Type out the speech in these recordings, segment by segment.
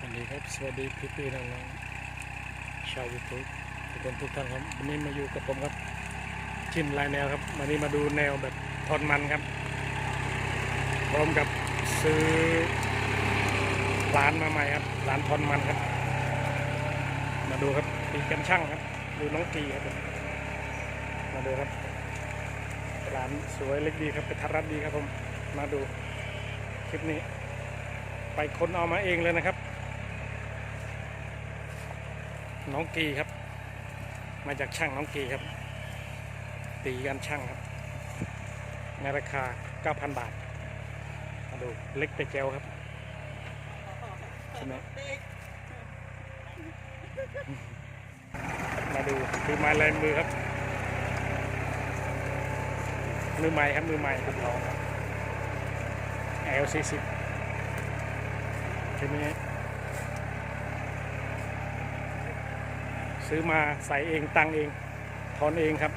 วัสดีครับ สวัสดีพี่พี่ๆน้องๆชาวยูทูบทุกคนทุกท่านครับวันนี้มาอยู่กับผมครับ ชิมลายแนวครับวันนี้มาดูแนวแบบทอดมันครับ พร้อมกับซื้อร้านมาใหม่ครับร้านทอนมันครับ มาดูครับตีกันช่างครับ ดูน้องตีครับมาดูครับร้านสวยเล็กดีครับเป็นทัดรัดดีครับผมมาดูคลิปนี้ไปค้นเอามาเองเลยนะครับ น้องกีครับ มาจากช่างน้องกีครับ ตีกันช่างครับ ในราคา 9,000 บาทมาดูเล็กแต่แจวครับใช่ไหมมาดูมือไม้ลายมือครับ มือใหม่ครับมือใหม่ครับน้อง L40 ทีนี้ ซื้อมาใส่เองตังเองถอนเองครับ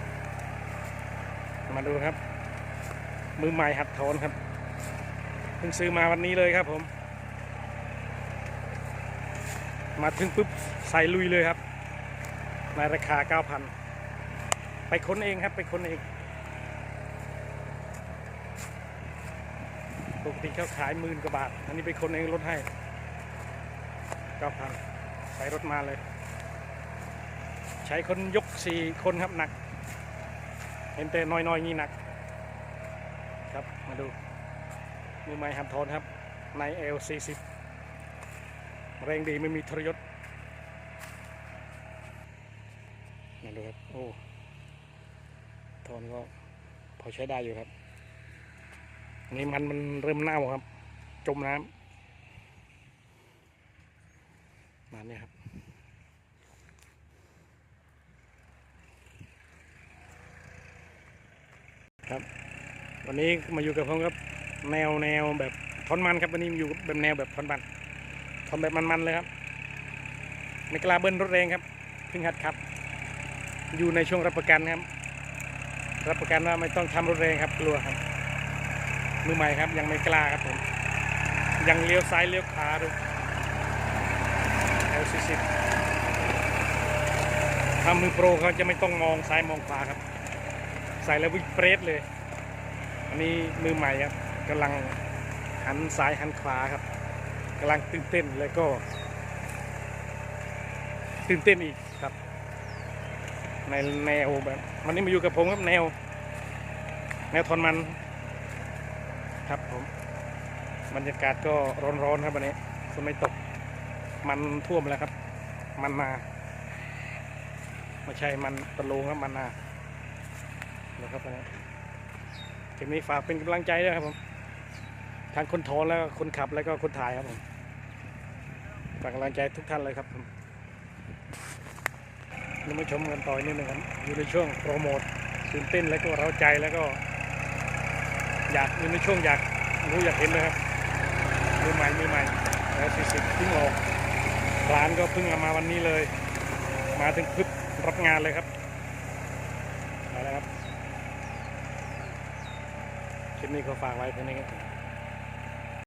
มาดูครับ มือใหม่หัดถอนครับเพิ่งซื้อมาวันนี้เลยครับผม มาถึงปุ๊บใส่ลุยเลยครับ ในราคา 9,000 ไปค้นเองครับไปค้นเองปกติเขาขายหมื่นกว่าบาท อันนี้ไปค้นเองลดให้ 9,000 ใส่รถมาเลย ใช้คนยกสี่คนครับหนัก เห็นแต่น้อยๆงี้หนัก ครับมาดูมือไม้หันทอนครับใน L40 แรงดีไม่มีทรยศมาดูครับโอ้ทอนก็พอใช้ได้อยู่ครับนี่มันมันเริ่มเน่าครับ จมน้ำมาเนี่ยครับ ครับ วันนี้มาอยู่กับผมครับ แนวแนวแบบทอนมันครับวันนี้อยู่แบบแนวแบบทอนมันทอนแบบมันๆเลยครับไม่กล้าเบิ้ลรถแรงครับเพิ่งหัดขับ อยู่ในช่วงรับประกันครับ รับประกันว่าไม่ต้องทำรถแรงครับกลัวครับ มือใหม่ครับยังไม่กล้าครับผมยังเลี้ยวซ้ายเลี้ยวขวาดู L40 ทำมือโปรเขาจะไม่ต้องมองซ้ายมองขวาครับ ใส่แล้ววิ่งเปรตเลย อันนี้มือใหม่ครับกำลังหันซ้ายหันขวาครับกำลังตื่นเต้นแล้วก็ ตื่นเต้นอีกครับ ในแนวแบบวันนี้มาอยู่กับผมครับแนว แนวทนมันครับผมบรรยากาศก็ร้อนๆครับวันนี้ฝนไม่ตก มันท่วมแล้วครับ มันนาไม่ใช่มันตะลุงครับมันนา นะครับนนี้ทีนี้ฝากเป็นกำลังใจด้วยครับผมทั้งคนถอนแล้วก็คนขับแล้วก็คนถ่ายครับผมฝากกำลังใจทุกท่านเลยครับผมนี่มาชมกันต่ออีกนิดนึงครับอยู่ในช่วงโปรโมทตื่นเต้นแล้วก็เร้าใจแล้วก็ อยากอยู่ในช่วงอยากรู้อยากเห็นเลยครับมือใหม่มือใหม่แล้วสี่สิบพิ่งออกร้านก็เพิ่งเอามาวันนี้เลย มาถึงพึบรับงานเลยครับมาแล้วครับ คลิปนี้ก็ฝากไว้เพียงนี้ครับ